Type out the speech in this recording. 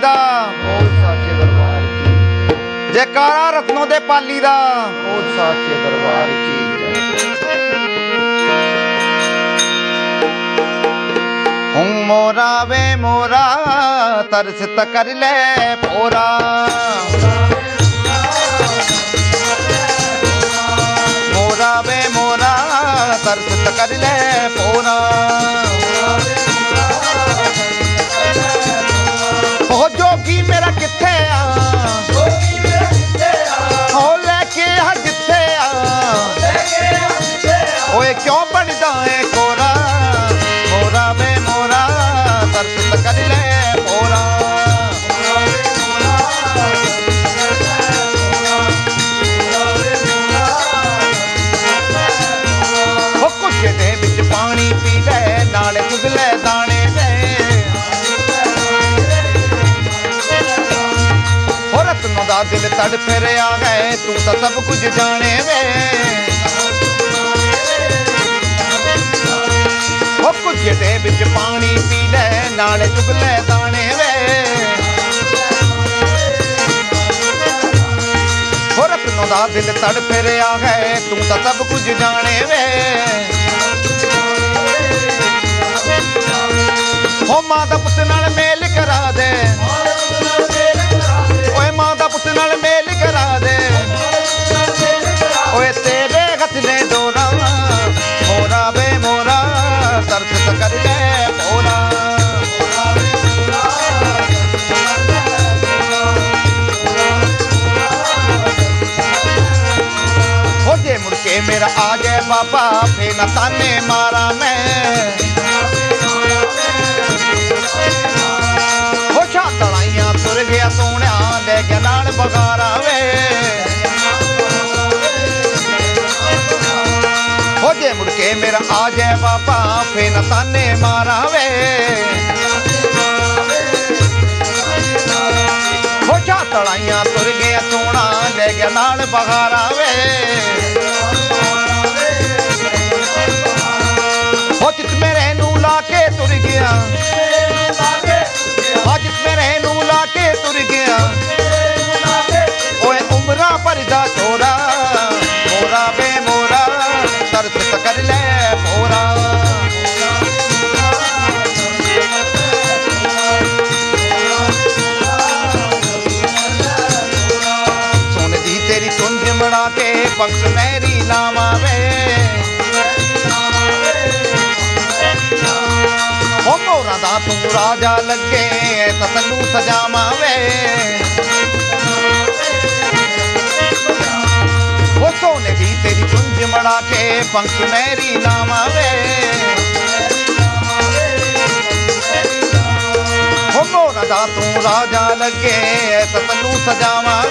ਦਾ ਬੋਲ ਸਾਚੇ ਦਰਬਾਰ ਕੀ ਜੈਕਾਰਾ ਰਤਨੋ ਦੇ ਪਾਲੀ ਦਾ ਬੋਲ ਸਾਚੇ ਦਰਬਾਰ ਕੀ ਹੂੰ ਮੋਰਾ ਵੇ ਮੋਰਾ ਤਰਸ ਕਰ ਲੈ ਪੋਰਾ। ਓਏ ਕਿਉਂ ਬਣਦਾ ਏ ਕੋਰਾ? ਮੋਰਾ ਵੇ ਮੋਰਾ ਤਰਸ ਕਰ ਲੈ ਪੋਰਾ ਉਹ ਕੁੱਕੇ ਦੇ ਵਿੱਚ ਪਾਣੀ ਪੀ ਲੈ ਨਾਲੇ ਕੁਗਲੇ ਦਾਣੇ ਵੇ ਹੋ ਰਤਨੋ ਦਾ ਦਿਲ ਤੜਫ ਰਿਹਾ ਹੈ, ਤੂੰ ਤਾਂ ਸਭ ਕੁਝ ਜਾਣੇ ਵੇ। ਹੋ ਕੁੱਕੇ ਦੇ ਵਿੱਚ ਪਾਣੀ ਪੀ ਲੈ, ਨਾਲੇ ਚੁਗਲੇ ਦਾਣੇ ਵੇ। ਹੋਰ ਰਤਨੋ ਦਾ ਦਿਲ ਤੜ ਫਿਰਿਆ ਹੈ ਤੂੰ ਤਾਂ ਸਭ ਕੁਝ ਜਾਣੇ ਵੇ। ਹੋ ਮਾਂ ਦਾ ਪੁੱਤ ਨਾਲ ਮੇਲ ਕਰਾ ਦੇ। ਮੁੜ ਕੇ ਮੇਰਾ ਆ ਜਾਏ ਬਾਬਾ ਫੇ ਨਾ ਤਾਨੇ ਮਾਰਾ ਮੈਂ ਹੋ ਛਾਤੜਾਈਆਂ ਤੁਰ ਗਿਆ ਸੋਹਣਿਆ ਲੈ ਗਿਆ ਨਾਲ ਬਗਾਰਾ ਵੇ ਹੋ ਜੇ ਮੁੜ ਕੇ ਮੇਰਾ ਆ ਜਾਏ ਬਾਬਾ ਫੇ ਨਾ ਤਾਨੇ ਮਾਰਾ ਵੇ ਹੋ ਛਾਤੜਾਈਆਂ ਤੁਰ ਗਿਆ ਮੇਰੇ ਨੂੰ ਲਾ ਕੇ ਤੁਰ ਗਿਆ। ਅੱਜ ਮੇਰੇ ਨੂੰ ਲਾ ਕੇ ਤੁਰ ਗਿਆ। ਓਏ ਉਮਰਾਂ ਭਰਦਾ ਛੋਰਾ ਮੋਰਾ ਵੇ ਮੋਰਾ ਤਰਸ ਕਰ ਲੈ ਮੋਰਾ ਸੁਣ ਤੇਰੀ ਤੁੰਜ ਮੜਾ ਕੇ, ਪੰਖ ਮੈਰੀ ਲਾਵਾਂ ਰਾਜਾ ਲੱਗੇ, ਤਾਂ ਤੈਨੂੰ ਸਜਾਵਾਂ ਵੇ ਸੋਨੇ ਦੀ ਤੇਰੀ ਚੁੰਝ ਮੜਾ ਕੇ ਪੰਖ ਮੈਰੀ ਲਾਵਾਂ ਵੇ ਮੋਰਾ ਦਾ ਤੂੰ ਰਾਜਾ ਲੱਗੇ, ਤਾਂ ਤੈਨੂੰ ਸਜਾਵਾਂ